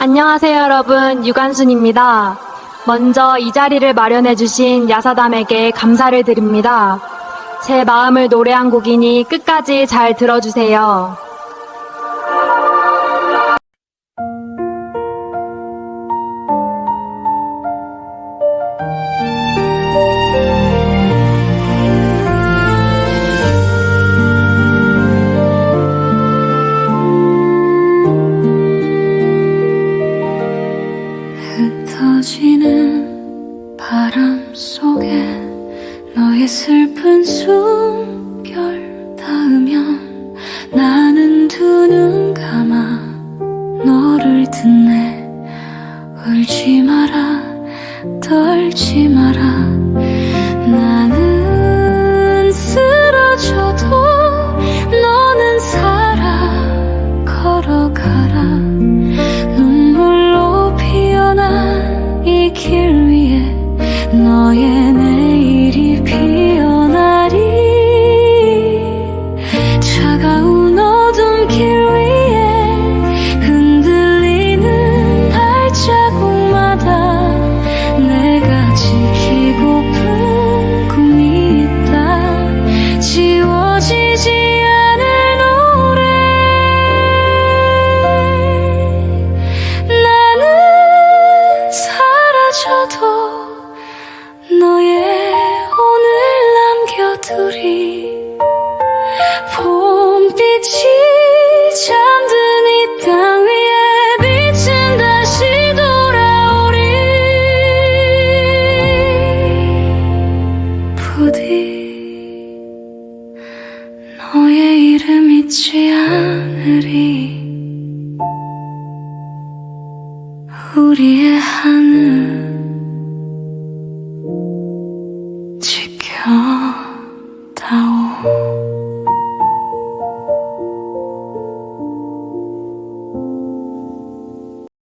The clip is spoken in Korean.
안녕하세요, 여러분. 유관순입니다. 먼저 이 자리를 마련해주신 야사담에게 감사를 드립니다. 제 마음을 노래한 곡이니 끝까지 잘 들어주세요. 흩어지는 바람 속에 너의 슬픈 숨결 닿으면 나는 두 눈 감아 너를 듣네. 울지 마라 떨지 마라. 나는 쓰러져도 너는 살아 걸어가라 지워지지 않을 노래 나는 사라져도 너의 오늘 남겨두리 너의 이름 잊지 않으리. 우리의 하늘 지켜